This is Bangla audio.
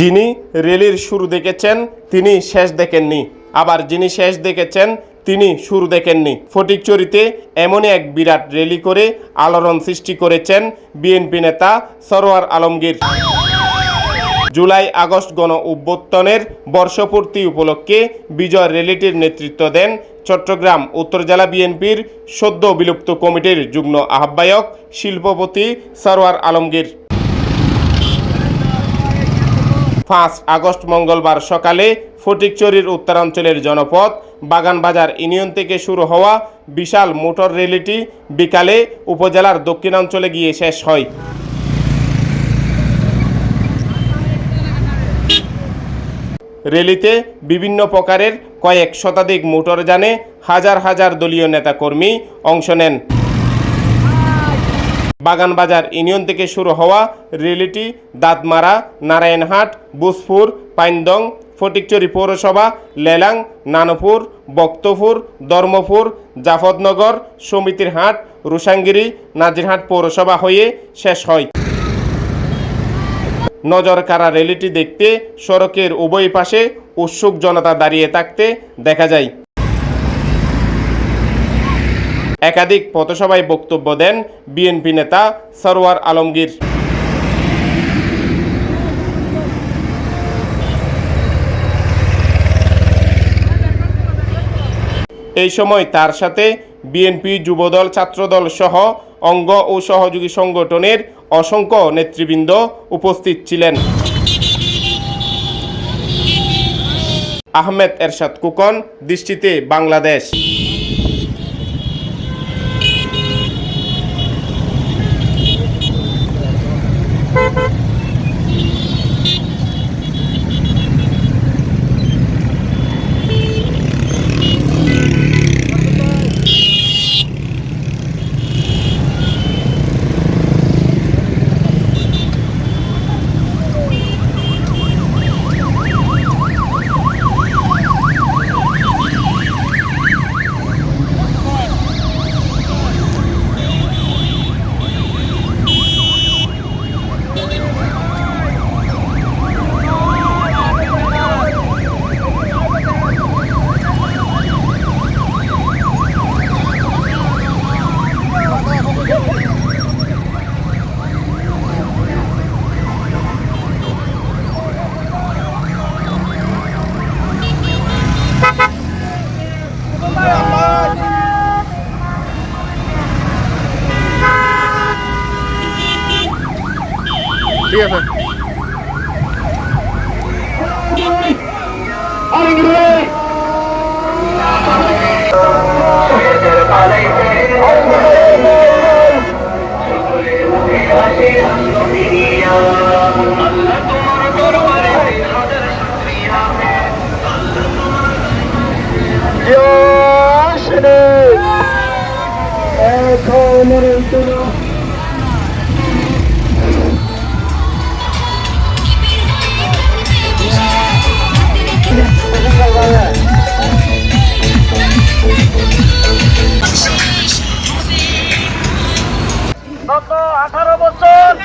যিনি রেলির শুরু দেখেছেন, তিনি শেষ দেখেননি। আবার যিনি শেষ দেখেছেন, তিনি শুরু দেখেননি। ফটিকচুরিতে এমনই এক বিরাট রেলি করে আলোড়ন সৃষ্টি করেছেন বিএনপি নেতা সরোয়ার আলমগীর। জুলাই আগস্ট গণ অভ্যুত্থানের বর্ষপূর্তি উপলক্ষে বিজয় র্যালিটির নেতৃত্ব দেন চট্টগ্রাম উত্তর জেলা বিএনপির সদ্য বিলুপ্ত কমিটির যুগ্ম আহ্বায়ক শিল্পপতি সরোয়ার আলমগীর। পাঁচ আগস্ট মঙ্গলবার সকালে ফটিকচুরির উত্তরাঞ্চলের জনপদ বাগানবাজার ইউনিয়ন থেকে শুরু হওয়া বিশাল মোটর র্যালিটি বিকালে উপজেলার দক্ষিণাঞ্চলে গিয়ে শেষ হয়। র্যালিতে বিভিন্ন প্রকারের কয়েক শতাধিক মোটরযানে হাজার হাজার দলীয় নেতাকর্মী অংশ নেন। বাগানবাজার ইউনিয়ন থেকে শুরু হওয়া র্যালিটি, দাঁতমারা, নারায়ণহাট বুসপুর পাইনদং, ফটিকচুরি পৌরসভা, লেলাং, নানপুর, বক্তপুর, ধর্মপুর জাফরনগর সমিতির হাট, রুসাঙ্গিরি, নাজিরহাট পৌরসভা হয়ে শেষ হয়। নজর কারা র্যালিটি দেখতে, সড়কের উভয় পাশে উৎসুক জনতা দাঁড়িয়ে থাকতে দেখা যায়। একাধিক পথসভায় বক্তব্য দেন বিএনপি নেতা সরওয়ার আলমগীর। এই সময় তার সাথে বিএনপি যুবদল, ছাত্রদল সহ অঙ্গ ও সহযোগী সংগঠনের অসংখ্য নেতৃবৃন্দ উপস্থিত ছিলেন। আহমেদ এরশাদ কুকন, দৃষ্টিতে বাংলাদেশ। ঠিক আছে গত আঠারো বছর দেশে শেষে আঠারো বাংলাদেশের